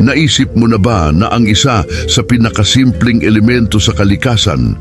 Naisip mo na ba na ang isa sa pinakasimpleng elemento sa kalikasan,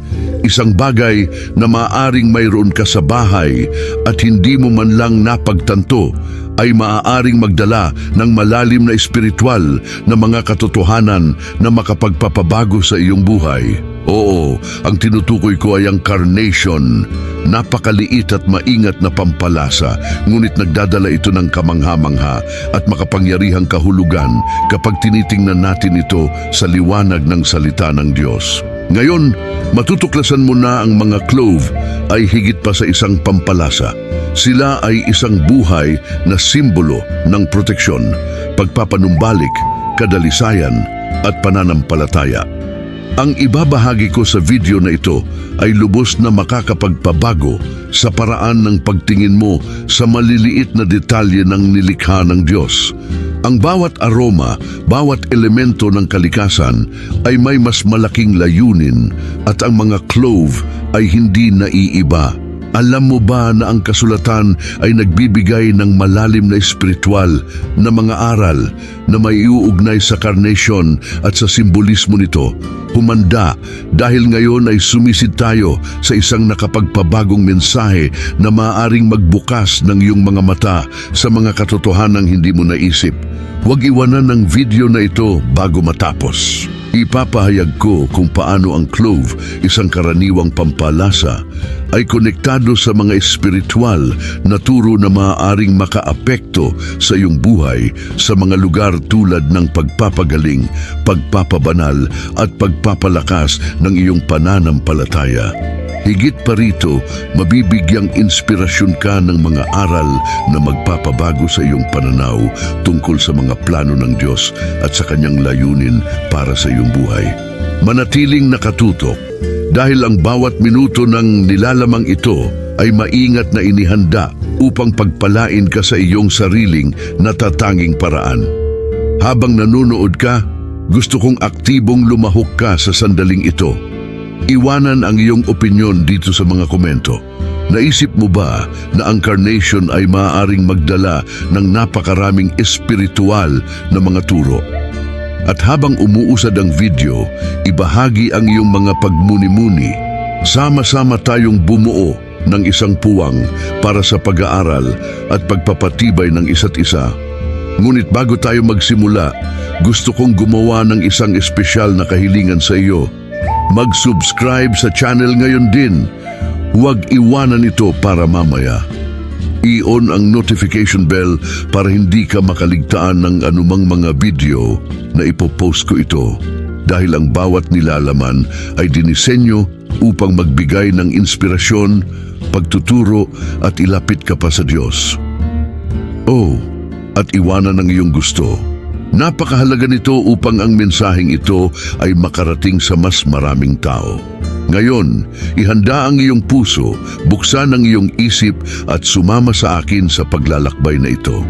isang bagay na maaaring mayroon ka sa bahay at hindi mo man lang napagtanto, ay maaaring magdala ng malalim na espiritual na mga katotohanan na makapagpapabago sa iyong buhay? Oo, ang tinutukoy ko ay ang carnation. Napakaliit at maingat na pampalasa, ngunit nagdadala ito ng kamangha-mangha at makapangyarihang kahulugan kapag tinitingnan natin ito sa liwanag ng salita ng Diyos. Ngayon, matutuklasan mo na ang mga clove ay higit pa sa isang pampalasa. Sila ay isang buhay na simbolo ng proteksyon, pagpapanumbalik, kadalisayan at pananampalataya. Ang ibabahagi ko sa video na ito ay lubos na makakapagpabago sa paraan ng pagtingin mo sa maliliit na detalye ng nilikha ng Diyos. Ang bawat aroma, bawat elemento ng kalikasan ay may mas malaking layunin at ang mga clove ay hindi naiiba. Alam mo ba na ang kasulatan ay nagbibigay ng malalim na espiritual na mga aral na may iuugnay sa carnation at sa simbolismo nito? Humanda dahil ngayon ay sumisid tayo sa isang nakapagpabagong mensahe na maaaring magbukas ng iyong mga mata sa mga katotohanang hindi mo naisip. Huwag iwanan ng video na ito bago matapos. Ipapahayag ko kung paano ang clove, isang karaniwang pampalasa, ay konektado sa mga espiritual na turo na maaaring makaapekto sa iyong buhay sa mga lugar tulad ng pagpapagaling, pagpapabanal at pagpapalakas ng iyong pananampalataya. Higit pa rito, mabibigyang inspirasyon ka ng mga aral na magpapabago sa iyong pananaw tungkol sa mga plano ng Diyos at sa kanyang layunin para sa iyong buhay. Manatiling nakatutok dahil ang bawat minuto ng nilalamang ito ay maingat na inihanda upang pagpalain ka sa iyong sariling natatanging paraan. Habang nanonood ka, gusto kong aktibong lumahok ka sa sandaling ito. Iwanan ang iyong opinyon dito sa mga komento. Naisip mo ba na ang carnation ay maaaring magdala ng napakaraming espiritual na mga turo? At habang umuusad ang video, ibahagi ang iyong mga pagmuni-muni. Sama-sama tayong bumuo ng isang puwang para sa pag-aaral at pagpapatibay ng isa't isa. Ngunit bago tayo magsimula, gusto kong gumawa ng isang espesyal na kahilingan sa iyo. Mag-subscribe sa channel ngayon din. Huwag iwanan ito para mamaya. I-on ang notification bell para hindi ka makaligtaan ng anumang mga video na ipopost ko ito. Dahil ang bawat nilalaman ay dinisenyo upang magbigay ng inspirasyon, pagtuturo at ilapit ka pa sa Diyos. Oh, at iwanan ang iyong gusto. Napakahalaga nito upang ang mensaheng ito ay makarating sa mas maraming tao. Ngayon, ihanda ang iyong puso, buksan ang iyong isip at sumama sa akin sa paglalakbay na ito.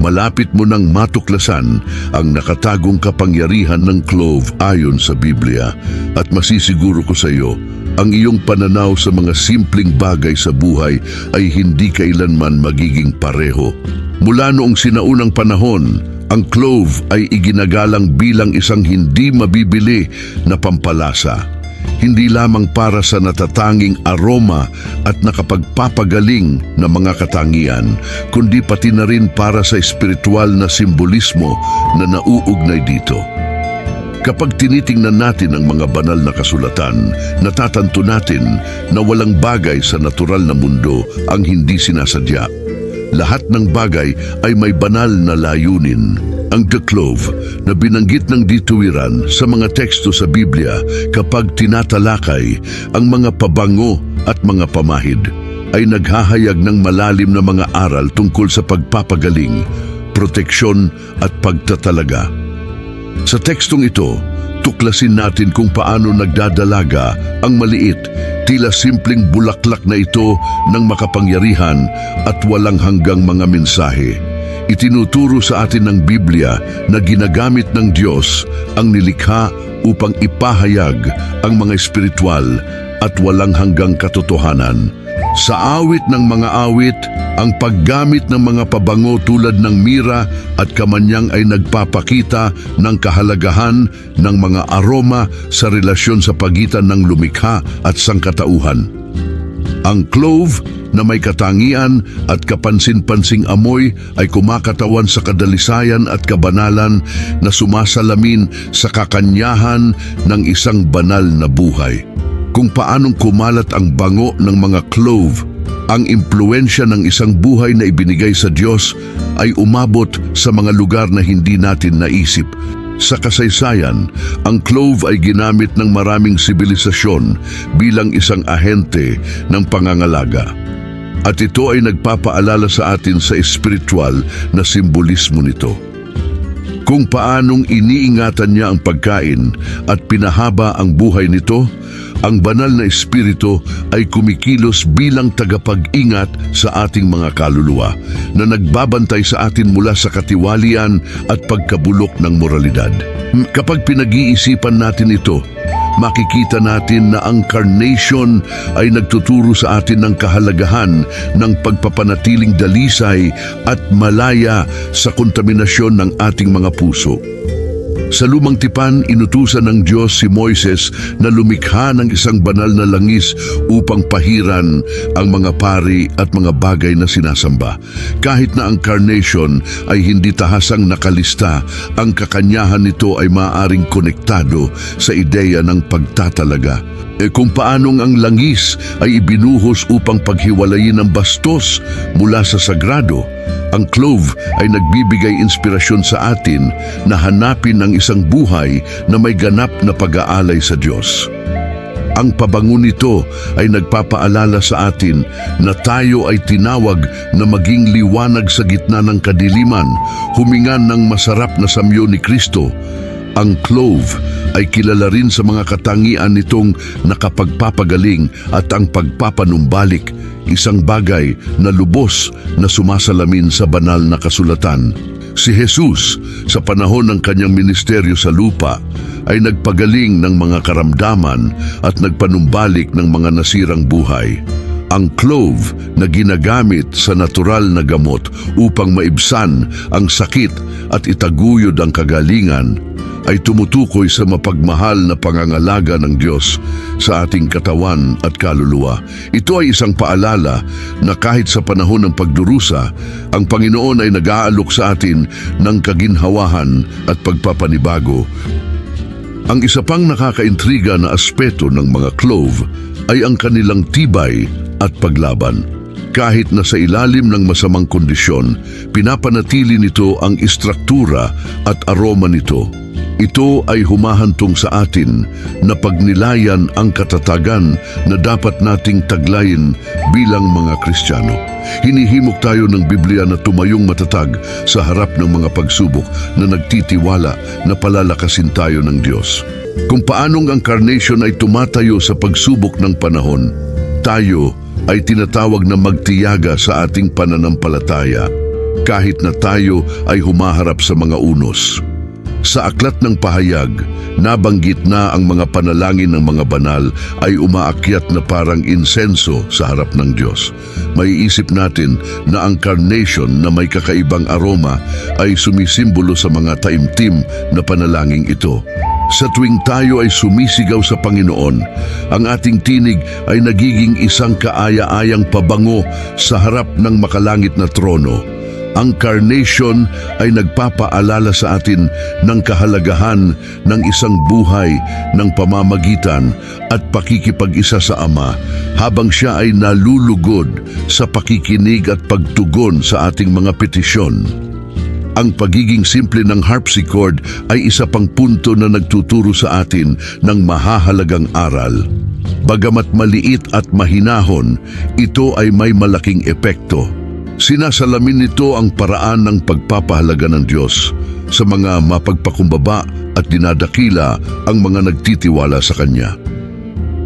Malapit mo nang matuklasan ang nakatagong kapangyarihan ng clove ayon sa Biblia at masisiguro ko sa iyo, ang iyong pananaw sa mga simpleng bagay sa buhay ay hindi kailanman magiging pareho. Mula noong sinaunang panahon, ang clove ay iginagalang bilang isang hindi mabibili na pampalasa. Hindi lamang para sa natatanging aroma at nakapagpapagaling na mga katangian, kundi pati na rin para sa espiritual na simbolismo na nauugnay dito. Kapag tinitingnan natin ang mga banal na kasulatan, natatanto natin na walang bagay sa natural na mundo ang hindi sinasadya. Lahat ng bagay ay may banal na layunin. Ang the clove na binanggit ng dituwiran sa mga teksto sa Biblia kapag tinatalakay ang mga pabango at mga pamahid ay naghahayag ng malalim na mga aral tungkol sa pagpapagaling, proteksyon at pagtatalaga. Sa tekstong ito, tuklasin natin kung paano nagdadalaga ang maliit, tila simpleng bulaklak na ito ng makapangyarihan at walang hanggang mga mensahe. Itinuturo sa atin ng Biblia na ginagamit ng Diyos ang nilikha upang ipahayag ang mga espiritual at walang hanggang katotohanan. Sa awit ng mga awit, ang paggamit ng mga pabango tulad ng mira at kamanyang ay nagpapakita ng kahalagahan ng mga aroma sa relasyon sa pagitan ng lumikha at sangkatauhan. Ang clove na may katangian at kapansin-pansing amoy ay kumakatawan sa kadalisayan at kabanalan na sumasalamin sa kakanyahan ng isang banal na buhay. Kung paanong kumalat ang bango ng mga clove, ang impluensya ng isang buhay na ibinigay sa Diyos ay umabot sa mga lugar na hindi natin naisip. Sa kasaysayan, ang clove ay ginamit ng maraming sibilisasyon bilang isang ahente ng pangangalaga. At ito ay nagpapaalala sa atin sa espiritual na simbolismo nito. Kung paanong iniingatan niya ang pagkain at pinahaba ang buhay nito, ang banal na espiritu ay kumikilos bilang tagapag-ingat sa ating mga kaluluwa na nagbabantay sa atin mula sa katiwalian at pagkabulok ng moralidad. Kapag pinag-iisipan natin ito, makikita natin na ang carnation ay nagtuturo sa atin ng kahalagahan ng pagpapanatiling dalisay at malaya sa kontaminasyon ng ating mga puso. Sa lumang tipan, inutusan ng Diyos si Moises na lumikha ng isang banal na langis upang pahiran ang mga pari at mga bagay na sinasamba. Kahit na ang carnation ay hindi tahasang nakalista, ang kakanyahan nito ay maaaring konektado sa ideya ng pagtatalaga. E kung paanong ang langis ay ibinuhos upang paghiwalayin ang bastos mula sa sagrado, ang clove ay nagbibigay inspirasyon sa atin na hanapin ang isang buhay na may ganap na pag-aalay sa Diyos. Ang pabango nito ay nagpapaalala sa atin na tayo ay tinawag na maging liwanag sa gitna ng kadiliman, humingan ng masarap na samyo ni Kristo. Ang clove ay kilala rin sa mga katangian nitong nakapagpapagaling at ang pagpapanumbalik, isang bagay na lubos na sumasalamin sa banal na kasulatan. Si Jesus, sa panahon ng kanyang ministeryo sa lupa, ay nagpagaling ng mga karamdaman at nagpanumbalik ng mga nasirang buhay. Ang clove na ginagamit sa natural na gamot upang maibsan ang sakit at itaguyod ang kagalingan ay tumutukoy sa mapagmahal na pangangalaga ng Diyos sa ating katawan at kaluluwa. Ito ay isang paalala na kahit sa panahon ng pagdurusa, ang Panginoon ay nag-aalok sa atin ng kaginhawahan at pagpapanibago. Ang isa pang nakakaintriga na aspeto ng mga clove ay ang kanilang tibay at paglaban. Kahit na sa ilalim ng masamang kondisyon, pinapanatili nito ang istruktura at aroma nito. Ito ay humahantong sa atin na pagnilayan ang katatagan na dapat nating taglayin bilang mga Kristiyano. Hinihimok tayo ng Biblia na tumayong matatag sa harap ng mga pagsubok na nagtitiwala na palalakasin tayo ng Diyos. Kung paanong ang carnation ay tumatayo sa pagsubok ng panahon, tayo ay tinatawag na magtiyaga sa ating pananampalataya kahit na tayo ay humaharap sa mga unos. Sa aklat ng pahayag, nabanggit na ang mga panalangin ng mga banal ay umaakyat na parang insenso sa harap ng Diyos. Maiisip natin na ang carnation na may kakaibang aroma ay sumisimbolo sa mga taimtim na panalangin ito. Sa tuwing tayo ay sumisigaw sa Panginoon, ang ating tinig ay nagiging isang kaaya-ayang pabango sa harap ng makalangit na trono. Ang carnation ay nagpapaalala sa atin ng kahalagahan ng isang buhay ng pamamagitan at pakikipag-isa sa Ama habang siya ay nalulugod sa pakikinig at pagtugon sa ating mga petisyon. Ang pagiging simple ng harpsichord ay isa pang punto na nagtuturo sa atin ng mahahalagang aral. Bagamat maliit at mahinahon, ito ay may malaking epekto. Sinasalamin nito ang paraan ng pagpapahalaga ng Diyos sa mga mapagpakumbaba at dinadakila ang mga nagtitiwala sa Kanya.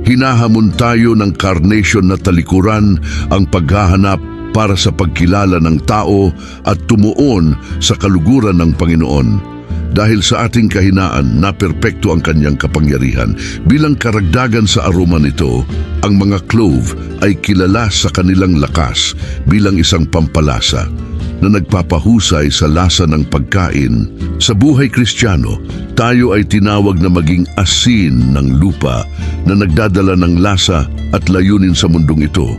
Hinahamon tayo ng carnation na talikuran ang paghahanap para sa pagkilala ng tao at tumuon sa kaluguran ng Panginoon. Dahil sa ating kahinaan, naperpekto ang kanyang kapangyarihan. Bilang karagdagan sa aroma nito, ang mga clove ay kilala sa kanilang lakas bilang isang pampalasa na nagpapahusay sa lasa ng pagkain. Sa buhay kristyano, tayo ay tinawag na maging asin ng lupa na nagdadala ng lasa at layunin sa mundong ito.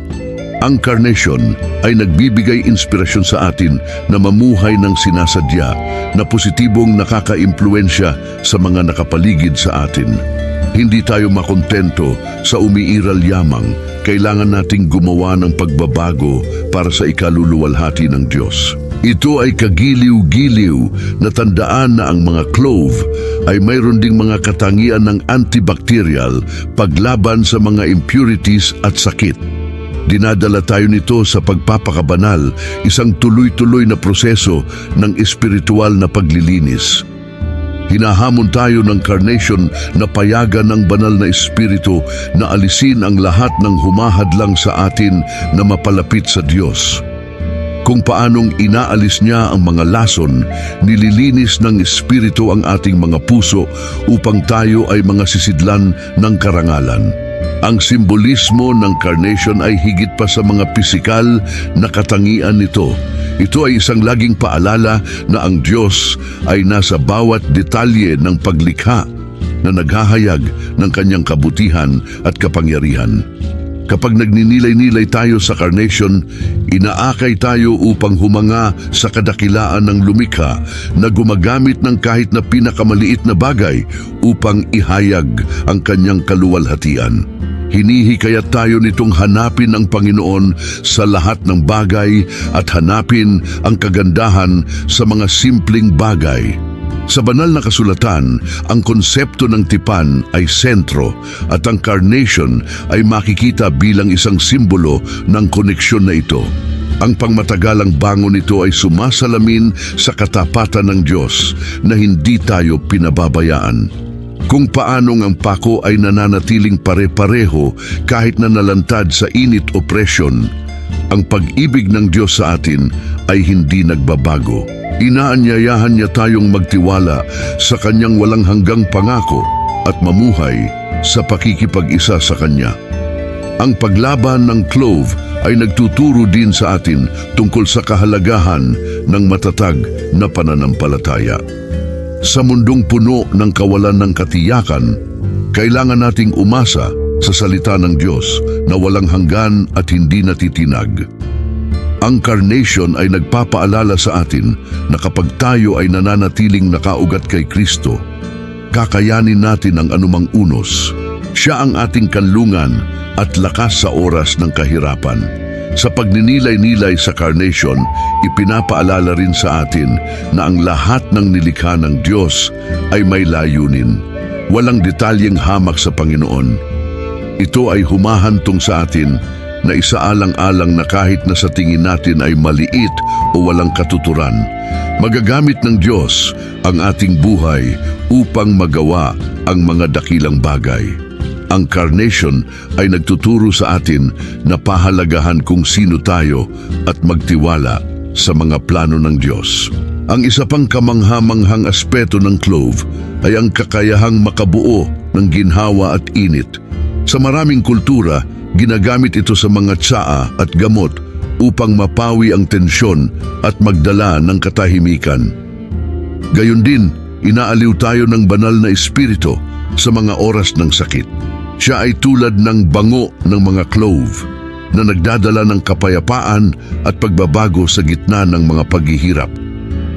Ang carnation ay nagbibigay inspirasyon sa atin na mamuhay ng sinasadya na positibong nakakaimpluensya sa mga nakapaligid sa atin. Hindi tayo makontento sa umiiral yamang. Kailangan nating gumawa ng pagbabago para sa ikaluluwalhati ng Diyos. Ito ay kagiliw-giliw na tandaan na ang mga clove ay mayroon ding mga katangian ng antibacterial paglaban sa mga impurities at sakit. Dinadala tayo nito sa pagpapakabanal, isang tuloy-tuloy na proseso ng espiritual na paglilinis. Hinahamon tayo ng carnation na payagan ng banal na espiritu na alisin ang lahat ng humahadlang sa atin na mapalapit sa Diyos. Kung paanong inaalis niya ang mga lason, nililinis ng espiritu ang ating mga puso upang tayo ay mga sisidlan ng karangalan. Ang simbolismo ng carnation ay higit pa sa mga pisikal na katangian nito. Ito ay isang laging paalala na ang Diyos ay nasa bawat detalye ng paglikha na naghahayag ng kanyang kabutihan at kapangyarihan. Kapag nagninilay-nilay tayo sa carnation, inaakay tayo upang humanga sa kadakilaan ng lumikha na gumagamit ng kahit na pinakamaliit na bagay upang ihayag ang kanyang kaluwalhatian. Hinihikayat tayo nitong hanapin ang Panginoon sa lahat ng bagay at hanapin ang kagandahan sa mga simpleng bagay. Sa banal na kasulatan, ang konsepto ng tipan ay sentro at ang carnation ay makikita bilang isang simbolo ng koneksyon na ito. Ang pangmatagalang bango nito ay sumasalamin sa katapatan ng Diyos na hindi tayo pinababayaan. Kung paanong ang pako ay nananatiling pare-pareho kahit na nalantad sa init o presyon, ang pag-ibig ng Diyos sa atin ay hindi nagbabago. Inaanyayahan niya tayong magtiwala sa kanyang walang hanggang pangako at mamuhay sa pakikipag-isa sa kanya. Ang paglaban ng clove ay nagtuturo din sa atin tungkol sa kahalagahan ng matatag na pananampalataya. Sa mundong puno ng kawalan ng katiyakan, kailangan nating umasa sa salita ng Diyos na walang hanggan at hindi natitinag. Ang carnation ay nagpapaalala sa atin na kapag tayo ay nananatiling nakaugat kay Kristo, kakayanin natin ang anumang unos. Siya ang ating kanlungan at lakas sa oras ng kahirapan. Sa pagninilay-nilay sa carnation, ipinapaalala rin sa atin na ang lahat ng nilikha ng Diyos ay may layunin. Walang detalyeng hamak sa Panginoon. Ito ay humahantong sa atin na isaalang-alang na kahit na sa tingin natin ay maliit o walang katuturan, magagamit ng Diyos ang ating buhay upang magawa ang mga dakilang bagay. Ang carnation ay nagtuturo sa atin na pahalagahan kung sino tayo at magtiwala sa mga plano ng Diyos. Ang isa pang kamanghamanghang aspeto ng clove ay ang kakayahang makabuo ng ginhawa at init. Sa maraming kultura, ginagamit ito sa mga tsaa at gamot upang mapawi ang tensyon at magdala ng katahimikan. Gayon din, inaaliw tayo ng banal na espiritu sa mga oras ng sakit. Siya ay tulad ng bango ng mga clove na nagdadala ng kapayapaan at pagbabago sa gitna ng mga paghihirap.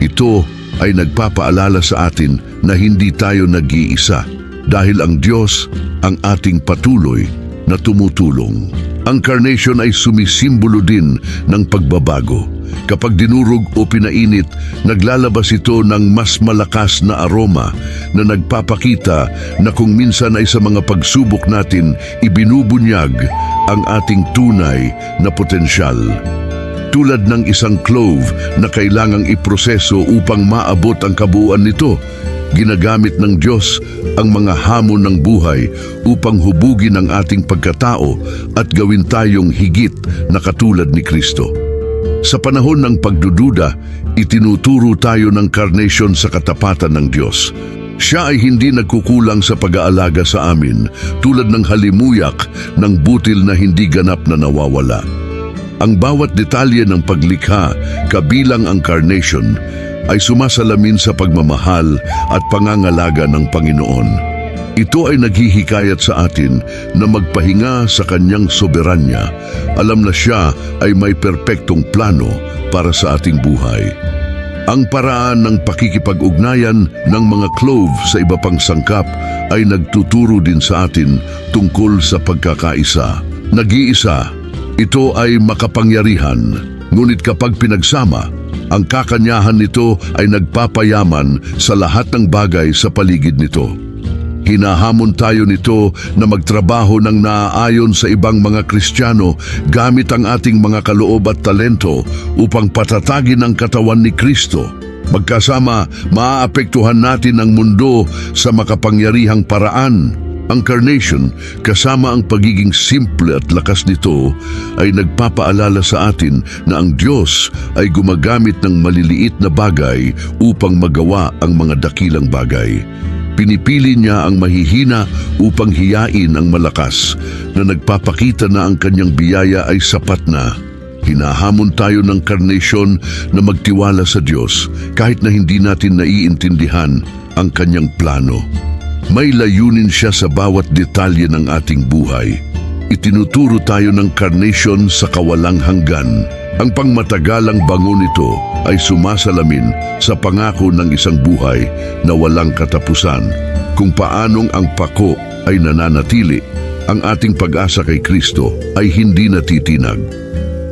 Ito ay nagpapaalala sa atin na hindi tayo nag-iisa dahil ang Diyos ang ating patuloy na tumutulong. Ang carnation ay sumisimbolo din ng pagbabago. Kapag dinurog o pinainit, naglalabas ito ng mas malakas na aroma na nagpapakita na kung minsan ay sa mga pagsubok natin, ibinubunyag ang ating tunay na potensyal. Tulad ng isang clove na kailangang iproseso upang maabot ang kabuuan nito, ginagamit ng Diyos ang mga hamon ng buhay upang hubugin ang ating pagkatao at gawin tayong higit na katulad ni Kristo. Sa panahon ng pagdududa, Itinuturo tayo ng carnation sa katapatan ng Diyos. Siya ay hindi nagkukulang sa pag-aalaga sa amin tulad ng halimuyak ng butil na hindi ganap na nawawala. Ang bawat detalye ng paglikha, kabilang ang carnation, ay sumasalamin sa pagmamahal at pangangalaga ng Panginoon. Ito ay naghihikayat sa atin na magpahinga sa kanyang soberanya. Alam na siya ay may perpektong plano para sa ating buhay. Ang paraan ng pakikipag-ugnayan ng mga clove sa iba pang sangkap ay nagtuturo din sa atin tungkol sa pagkakaisa. Nag-iisa, ito ay makapangyarihan, ngunit kapag pinagsama, ang kakanyahan nito ay nagpapayaman sa lahat ng bagay sa paligid nito. Hinahamon tayo nito na magtrabaho ng naaayon sa ibang mga Kristiyano gamit ang ating mga kaloob at talento upang patatagin ang katawan ni Kristo. Magkasama, maaapektuhan natin ang mundo sa makapangyarihang paraan. Ang carnation, kasama ang pagiging simple at lakas nito, ay nagpapaalala sa atin na ang Diyos ay gumagamit ng maliliit na bagay upang magawa ang mga dakilang bagay. Pinipili niya ang mahihina upang hiyain ang malakas na nagpapakita na ang kanyang biyaya ay sapat na. Hinahamon tayo ng karnasyon na magtiwala sa Diyos kahit na hindi natin naiintindihan ang kanyang plano. May layunin siya sa bawat detalye ng ating buhay. Itinuturo tayo ng carnation sa kawalang hanggan. Ang pangmatagalang bango nito ay sumasalamin sa pangako ng isang buhay na walang katapusan. Kung paanong ang pako ay nananatili, ang ating pag-asa kay Kristo ay hindi natitinag.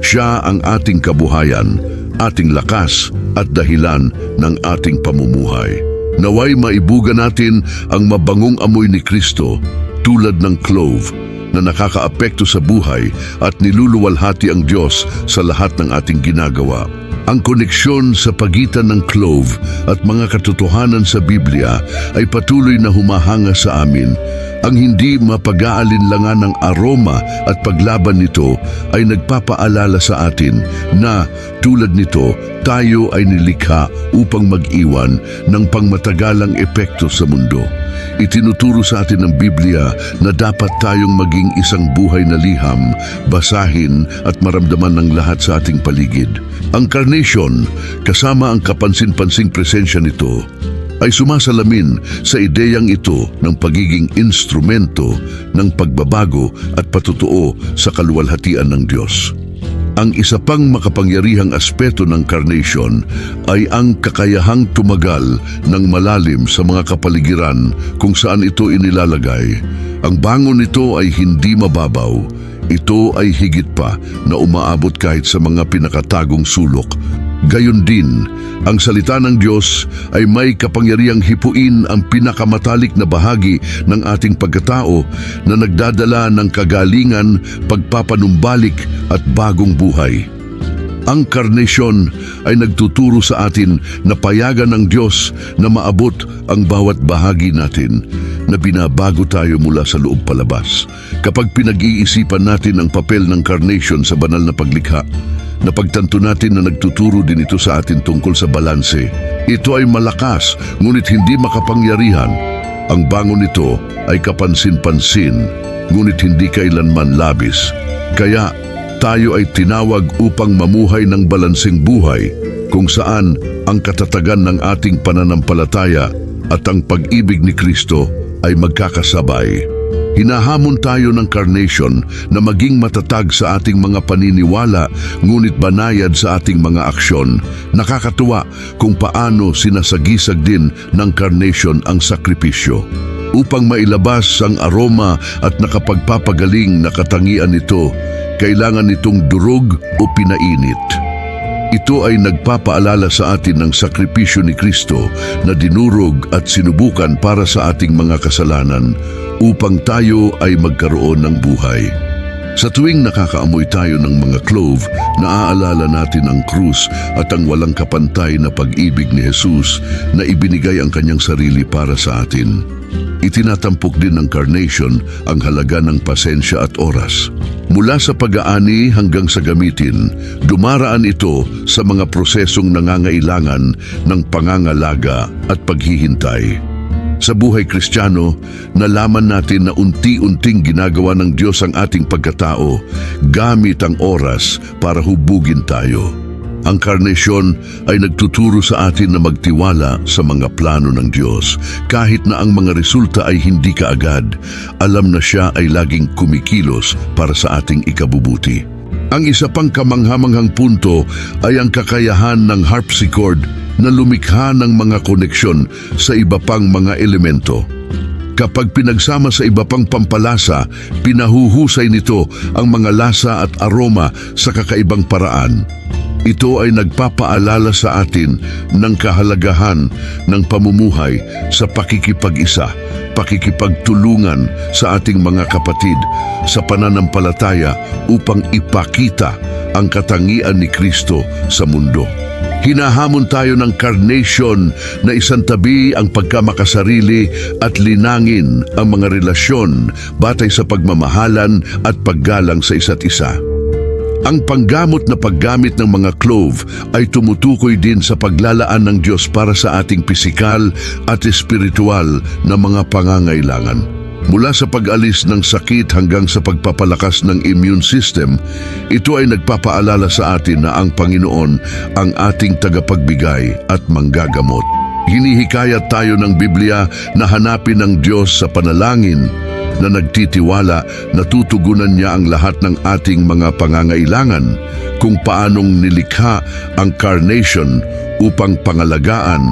Siya ang ating kabuhayan, ating lakas at dahilan ng ating pamumuhay. Naway maibuga natin ang mabangong amoy ni Kristo tulad ng clove na nakakaapekto sa buhay at niluluwalhati ang Diyos sa lahat ng ating ginagawa. Ang koneksyon sa pagitan ng clove at mga katotohanan sa Biblia ay patuloy na humahanga sa amin. Ang hindi mapag-aalinlangan ng aroma at paglaban nito ay nagpapaalala sa atin na tulad nito tayo ay nilikha upang mag-iwan ng pangmatagalang epekto sa mundo. Itinuturo sa atin ng Biblia na dapat tayong maging isang buhay na liham, basahin at maramdaman ng lahat sa ating paligid. Ang carnation, kasama ang kapansin-pansing presensya nito, ay sumasalamin sa ideyang ito ng pagiging instrumento ng pagbabago at patutuo sa kaluwalhatian ng Diyos. Ang isa pang makapangyarihang aspeto ng carnation ay ang kakayahang tumagal ng malalim sa mga kapaligiran kung saan ito inilalagay. Ang bangon nito ay hindi mababaw. Ito ay higit pa na umaabot kahit sa mga pinakatagong sulok Gayon din, ang salita ng Diyos ay may kapangyarihang hipuin ang pinakamatalik na bahagi ng ating pagkatao na nagdadala ng kagalingan, pagpapanumbalik at bagong buhay. Ang karnesyon ay nagtuturo sa atin na payagan ng Diyos na maabot ang bawat bahagi natin na binabago tayo mula sa loob palabas. Kapag pinag-iisipan natin ang papel ng carnation sa banal na paglikha, napagtanto natin na nagtuturo din ito sa atin tungkol sa balanse. Ito ay malakas, ngunit hindi makapangyarihan. Ang bangon nito ay kapansin-pansin, ngunit hindi kailanman labis. Kaya tayo ay tinawag upang mamuhay ng balansing buhay kung saan ang katatagan ng ating pananampalataya at ang pag-ibig ni Kristo ay magkakasabay. Hinahamon tayo ng carnation na maging matatag sa ating mga paniniwala ngunit banayad sa ating mga aksyon. Nakakatuwa kung paano sinasagisag din ng carnation ang sakripisyo. Upang mailabas ang aroma at nakapagpapagaling na katangian nito, kailangan nitong durog o pinainit. Ito ay nagpapaalala sa atin ng sakripisyo ni Kristo na dinurog at sinubukan para sa ating mga kasalanan upang tayo ay magkaroon ng buhay. Sa tuwing nakakaamoy tayo ng mga clove, naaalala natin ang krus at ang walang kapantay na pag-ibig ni Jesus na ibinigay ang kanyang sarili para sa atin. Itinatampok din ng carnation ang halaga ng pasensya at oras. Mula sa pag-aani hanggang sa gamitin, dumaraan ito sa mga prosesong nangangailangan ng pangangalaga at paghihintay. Sa buhay kristyano, nalaman natin na unti-unting ginagawa ng Diyos ang ating pagkatao gamit ang oras para hubugin tayo. Ang karnesyon ay nagtuturo sa atin na magtiwala sa mga plano ng Diyos. Kahit na ang mga resulta ay hindi kaagad, alam na siya ay laging kumikilos para sa ating ikabubuti. Ang isa pang kamanghamanghang punto ay ang kakayahan ng harpsichord na lumikha ng mga koneksyon sa iba pang mga elemento. Kapag pinagsama sa iba pang pampalasa, pinahuhusay nito ang mga lasa at aroma sa kakaibang paraan. Ito ay nagpapaalala sa atin ng kahalagahan ng pamumuhay sa pakikipag-isa, pakikipagtulungan sa ating mga kapatid sa pananampalataya upang ipakita ang katangian ni Kristo sa mundo. Hinahamon tayo ng carnation na isang tabi ang pagkamakasarili at linangin ang mga relasyon batay sa pagmamahalan at paggalang sa isa't isa. Ang panggamot na paggamit ng mga clove ay tumutukoy din sa paglalaan ng Diyos para sa ating pisikal at espiritual na mga pangangailangan. Mula sa pag-alis ng sakit hanggang sa pagpapalakas ng immune system, ito ay nagpapaalala sa atin na ang Panginoon ang ating tagapagbigay at manggagamot. Hinihikayat tayo ng Biblia na hanapin ng Diyos sa panalangin na nagtitiwala na tutugunan niya ang lahat ng ating mga pangangailangan kung paanong nilikha ang carnation upang pangalagaan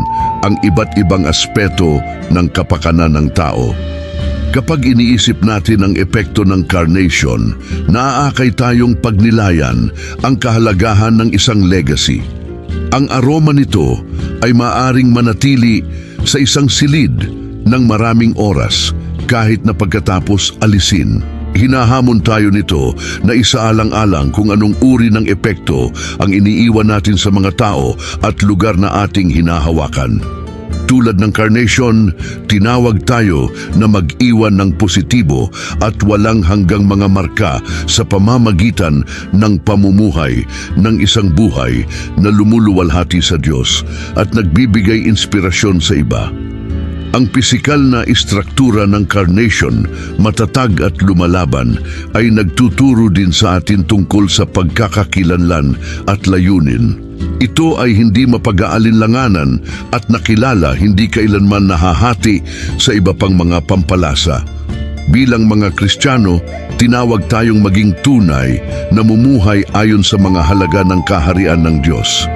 ang iba't ibang aspeto ng kapakanan ng tao. Kapag iniisip natin ang epekto ng carnation, naaakay tayong pagnilayan ang kahalagahan ng isang legacy. Ang aroma nito ay maaring manatili sa isang silid ng maraming oras kahit na pagkatapos alisin. Hinahamon tayo nito na isaalang-alang kung anong uri ng epekto ang iniiwan natin sa mga tao at lugar na ating hinahawakan. Tulad ng carnation, tinawag tayo na mag-iwan ng positibo at walang hanggang mga marka sa pamamagitan ng pamumuhay ng isang buhay na lumuluwalhati sa Diyos at nagbibigay inspirasyon sa iba. Ang pisikal na istruktura ng carnation, matatag at lumalaban, ay nagtuturo din sa atin tungkol sa pagkakakilanlan at layunin. Ito ay hindi mapag-aalinlanganan at nakilala hindi kailanman nahahati sa iba pang mga pampalasa. Bilang mga Kristiyano, tinawag tayong maging tunay na mumuhay ayon sa mga halaga ng kaharian ng Diyos.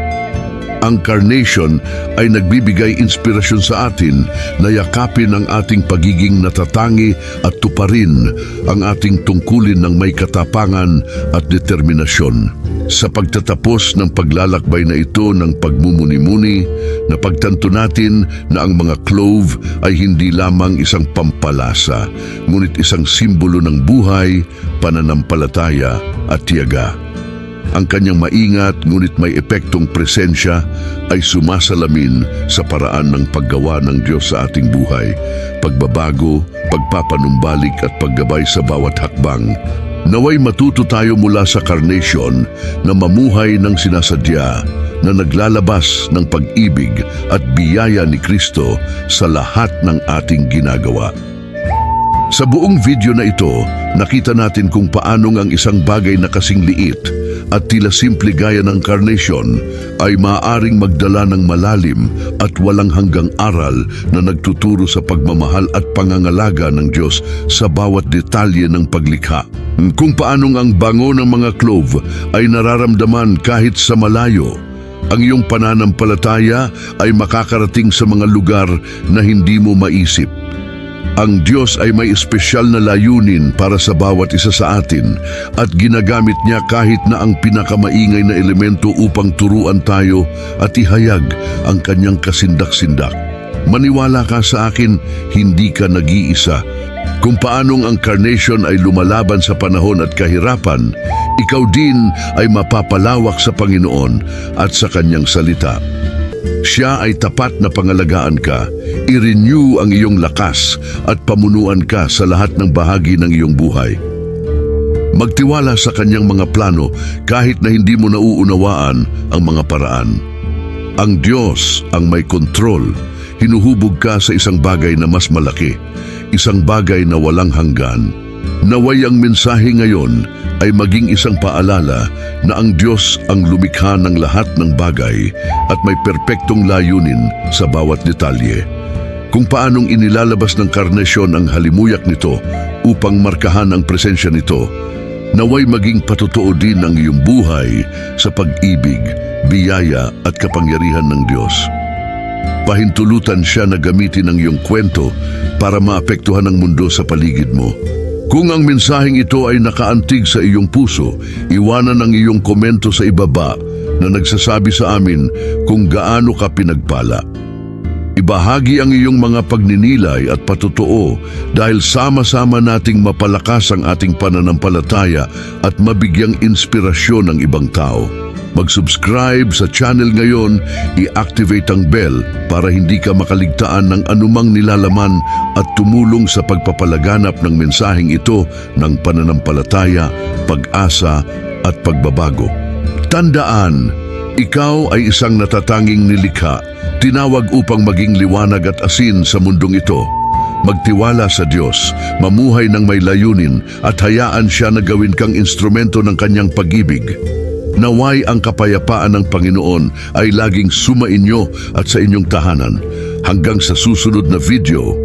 Ang carnation ay nagbibigay inspirasyon sa atin na yakapin ang ating pagiging natatangi at tuparin ang ating tungkulin ng may katapangan at determinasyon. Sa pagtatapos ng paglalakbay na ito ng pagmumuni-muni, napagtanto natin na ang mga clove ay hindi lamang isang pampalasa, ngunit isang simbolo ng buhay, pananampalataya at tiyaga. Ang kanyang maingat ngunit may epektong presensya ay sumasalamin sa paraan ng paggawa ng Diyos sa ating buhay, pagbabago, pagpapanumbalik at paggabay sa bawat hakbang. Naway matuto tayo mula sa carnation na mamuhay ng sinasadya na naglalabas ng pag-ibig at biyaya ni Kristo sa lahat ng ating ginagawa. Sa buong video na ito, nakita natin kung paanong ang isang bagay na kasing liit at tila simple gaya ng carnation ay maaaring magdala ng malalim at walang hanggang aral na nagtuturo sa pagmamahal at pangangalaga ng Diyos sa bawat detalye ng paglikha. Kung paanong ang bango ng mga clove ay nararamdaman kahit sa malayo, ang iyong pananampalataya ay makakarating sa mga lugar na hindi mo maisip. Ang Diyos ay may espesyal na layunin para sa bawat isa sa atin at ginagamit niya kahit na ang pinakamaingay na elemento upang turuan tayo at ihayag ang kanyang kasindak-sindak. Maniwala ka sa akin, hindi ka nag-iisa. Kung paanong ang carnation ay lumalaban sa panahon at kahirapan, ikaw din ay mapapalawak sa Panginoon at sa kanyang salita. Siya ay tapat na pangalagaan ka, i-renew ang iyong lakas at pamunuan ka sa lahat ng bahagi ng iyong buhay. Magtiwala sa kanyang mga plano kahit na hindi mo nauunawaan ang mga paraan. Ang Diyos ang may kontrol. Hinuhubog ka sa isang bagay na mas malaki, isang bagay na walang hanggan. Naway ang mensahe ngayon ay maging isang paalala na ang Diyos ang lumikha ng lahat ng bagay at may perpektong layunin sa bawat detalye. Kung paanong inilalabas ng karnesyon ang halimuyak nito upang markahan ang presensya nito, naway maging patotoo din ang iyong buhay sa pag-ibig, biyaya at kapangyarihan ng Diyos. Pahintulutan siya na gamitin ang iyong kwento para maapektuhan ang mundo sa paligid mo. Kung ang mensaheng ito ay nakaantig sa iyong puso, iwanan ang iyong komento sa ibaba na nagsasabi sa amin kung gaano ka pinagpala. Ibahagi ang iyong mga pagninilay at patotoo dahil sama-sama nating mapalakas ang ating pananampalataya at mabigyang inspirasyon ng ibang tao. Mag-subscribe sa channel ngayon, i-activate ang bell para hindi ka makaligtaan ng anumang nilalaman at tumulong sa pagpapalaganap ng mensaheng ito ng pananampalataya, pag-asa at pagbabago. Tandaan, ikaw ay isang natatanging nilikha, tinawag upang maging liwanag at asin sa mundong ito. Magtiwala sa Diyos, mamuhay ng may layunin at hayaan siya na gawin kang instrumento ng kanyang pag-ibig. Naway ang kapayapaan ng Panginoon ay laging sumainyo at sa inyong tahanan. Hanggang sa susunod na video,